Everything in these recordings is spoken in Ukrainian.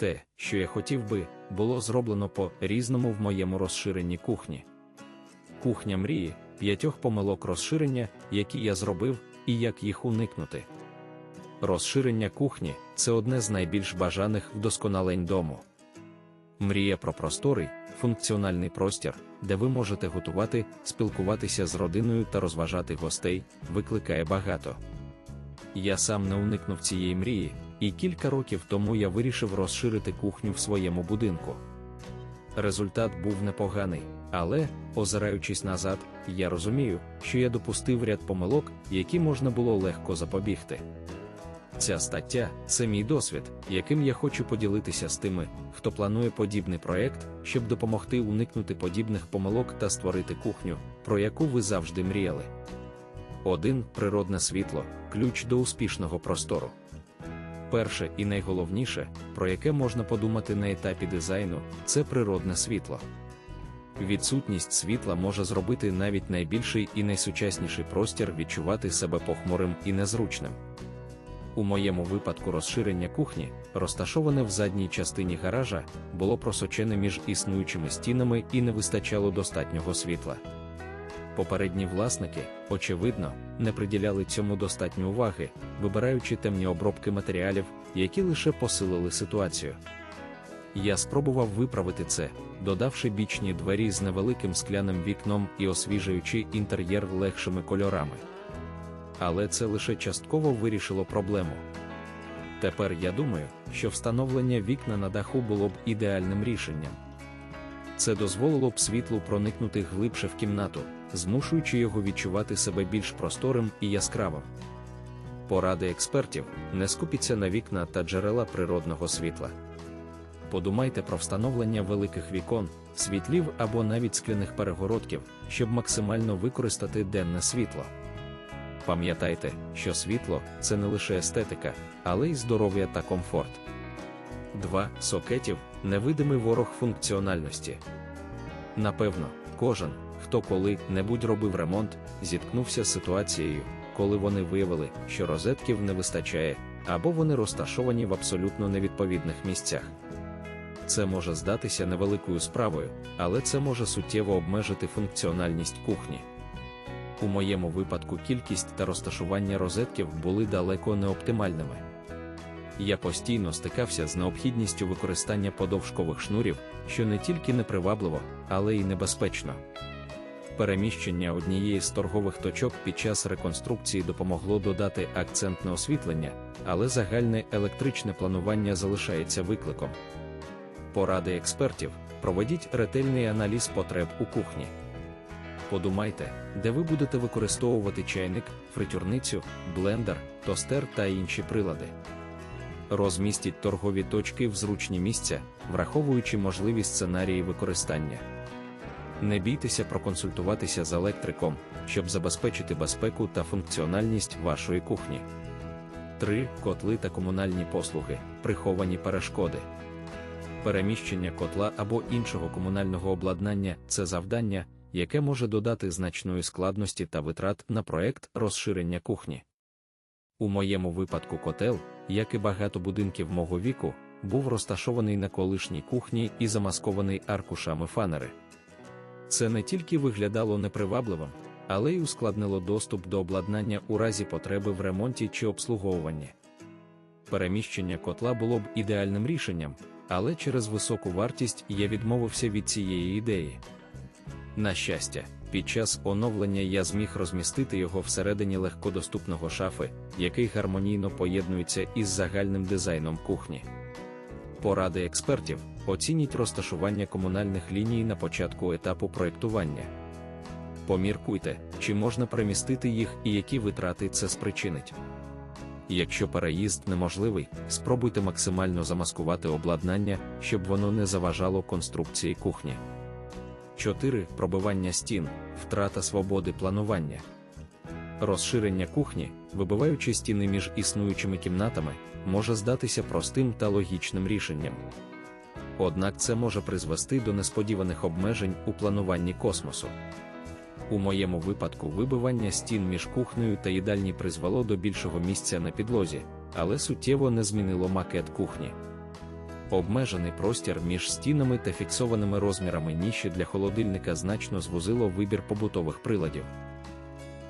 Те, що я хотів би, було зроблено по різному в моєму розширенні кухні. Кухня мрії, п'ятьох помилок розширення, які я зробив, і як їх уникнути. Розширення кухні це одне з найбільш бажаних вдосконалень дому. Мрія про просторий, функціональний простір, де ви можете готувати, спілкуватися з родиною та розважати гостей, викликає багато. Я сам не уникнув цієї мрії, і кілька років тому я вирішив розширити кухню в своєму будинку. Результат був непоганий, але, озираючись назад, я розумію, що я допустив ряд помилок, які можна було легко запобігти. Ця стаття це мій досвід, яким я хочу поділитися з тими, хто планує подібний проект, щоб допомогти уникнути подібних помилок та створити кухню, про яку ви завжди мріяли. 1. Природне світло ключ до успішного простору. Перше і найголовніше, про яке можна подумати на етапі дизайну, це природне світло. Відсутність світла може зробити навіть найбільший і найсучасніший простір відчувати себе похмурим і незручним. У моєму випадку розширення кухні, розташоване в задній частині гаража, було просочене між існуючими стінами і не вистачало достатнього світла. Попередні власники, очевидно, не приділяли цьому достатньо уваги, вибираючи темні обробки матеріалів, які лише посилили ситуацію. Я спробував виправити це, додавши бічні двері з невеликим скляним вікном і освіжуючи інтер'єр легшими кольорами. Але це лише частково вирішило проблему. Тепер я думаю, що встановлення вікна на даху було б ідеальним рішенням. Це дозволило б світлу проникнути глибше в кімнату, змушуючи його відчувати себе більш просторим і яскравим. Поради експертів не скупіться на вікна та джерела природного світла. Подумайте про встановлення великих вікон, світлів або навіть скляних перегородків, щоб максимально використати денне світло. Пам'ятайте, що світло це не лише естетика, але й здоров'я та комфорт. 2. Сокетів невидимий ворог функціональності. Напевно, кожен, хто коли-небудь робив ремонт, зіткнувся з ситуацією, коли вони виявили, що розетків не вистачає, або вони розташовані в абсолютно невідповідних місцях. Це може здатися невеликою справою, але це може суттєво обмежити функціональність кухні. У моєму випадку кількість та розташування розетків були далеко не оптимальними. Я постійно стикався з необхідністю використання подовжкових шнурів, що не тільки непривабливо, але й небезпечно. Переміщення однієї з торгових точок під час реконструкції допомогло додати акцентне освітлення, але загальне електричне планування залишається викликом. Поради експертів проведіть ретельний аналіз потреб у кухні. Подумайте, де ви будете використовувати чайник, фритюрницю, блендер, тостер та інші прилади. Розмістіть торгові точки в зручні місця, враховуючи можливі сценарії використання. Не бійтеся проконсультуватися з електриком, щоб забезпечити безпеку та функціональність вашої кухні. 3. Котли та комунальні послуги, приховані перешкоди. Переміщення котла або іншого комунального обладнання це завдання, яке може додати значної складності та витрат на проект розширення кухні. У моєму випадку котел, як і багато будинків мого віку, був розташований на колишній кухні і замаскований аркушами фанери. Це не тільки виглядало непривабливим, але й ускладнило доступ до обладнання у разі потреби в ремонті чи обслуговуванні. Переміщення котла було б ідеальним рішенням, але через високу вартість я відмовився від цієї ідеї. На щастя, під час оновлення я зміг розмістити його всередині легкодоступного шафи, який гармонійно поєднується із загальним дизайном кухні. Поради експертів оцініть розташування комунальних ліній на початку етапу проєктування. Поміркуйте, чи можна перемістити їх і які витрати це спричинить. Якщо переїзд неможливий, спробуйте максимально замаскувати обладнання, щоб воно не заважало конструкції кухні. 4. Пробивання стін, втрата свободи планування. Розширення кухні, вибиваючи стіни між існуючими кімнатами, може здатися простим та логічним рішенням. Однак це може призвести до несподіваних обмежень у плануванні космосу. У моєму випадку вибивання стін між кухнею та їдальні призвело до більшого місця на підлозі, але суттєво не змінило макет кухні. Обмежений простір між стінами та фіксованими розмірами ніші для холодильника значно звузило вибір побутових приладів.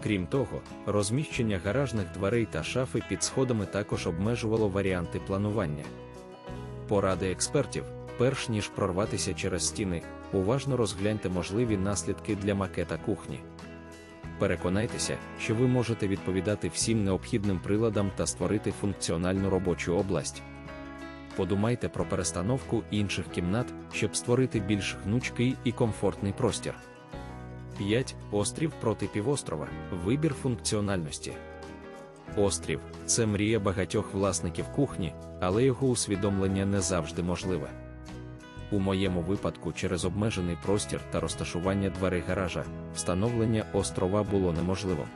Крім того, розміщення гаражних дверей та шафи під сходами також обмежувало варіанти планування. Поради експертів, перш ніж прорватися через стіни, уважно розгляньте можливі наслідки для макета кухні. Переконайтеся, що ви можете відповідати всім необхідним приладам та створити функціональну робочу область. Подумайте про перестановку інших кімнат, щоб створити більш гнучкий і комфортний простір. 5. Острів проти півострова. Вибір функціональності. Острів це мрія багатьох власників кухні, але його усвідомлення не завжди можливе. У моєму випадку, через обмежений простір та розташування дверей гаража, встановлення острова було неможливим.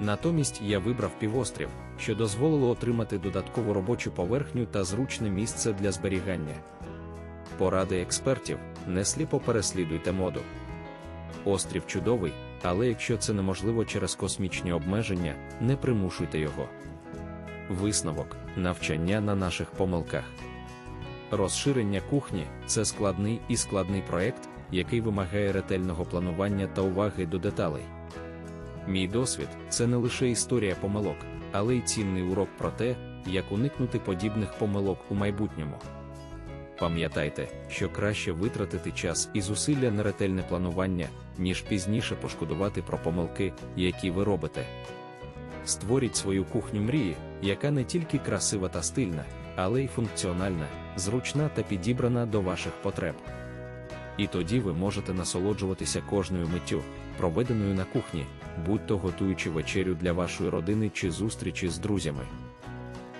Натомість я вибрав півострів, що дозволило отримати додаткову робочу поверхню та зручне місце для зберігання. Поради експертів не сліпо переслідуйте моду. Острів чудовий, але якщо це неможливо через космічні обмеження, не примушуйте його. Висновок навчання на наших помилках. Розширення кухні це складний і складний проект, який вимагає ретельного планування та уваги до деталей. Мій досвід це не лише історія помилок, але й цінний урок про те, як уникнути подібних помилок у майбутньому. Пам'ятайте, що краще витратити час і зусилля на ретельне планування, ніж пізніше пошкодувати про помилки, які ви робите. Створіть свою кухню мрії, яка не тільки красива та стильна, але й функціональна, зручна та підібрана до ваших потреб. І тоді ви можете насолоджуватися кожною миттю, проведеною на кухні, будь-то готуючи вечерю для вашої родини чи зустрічі з друзями.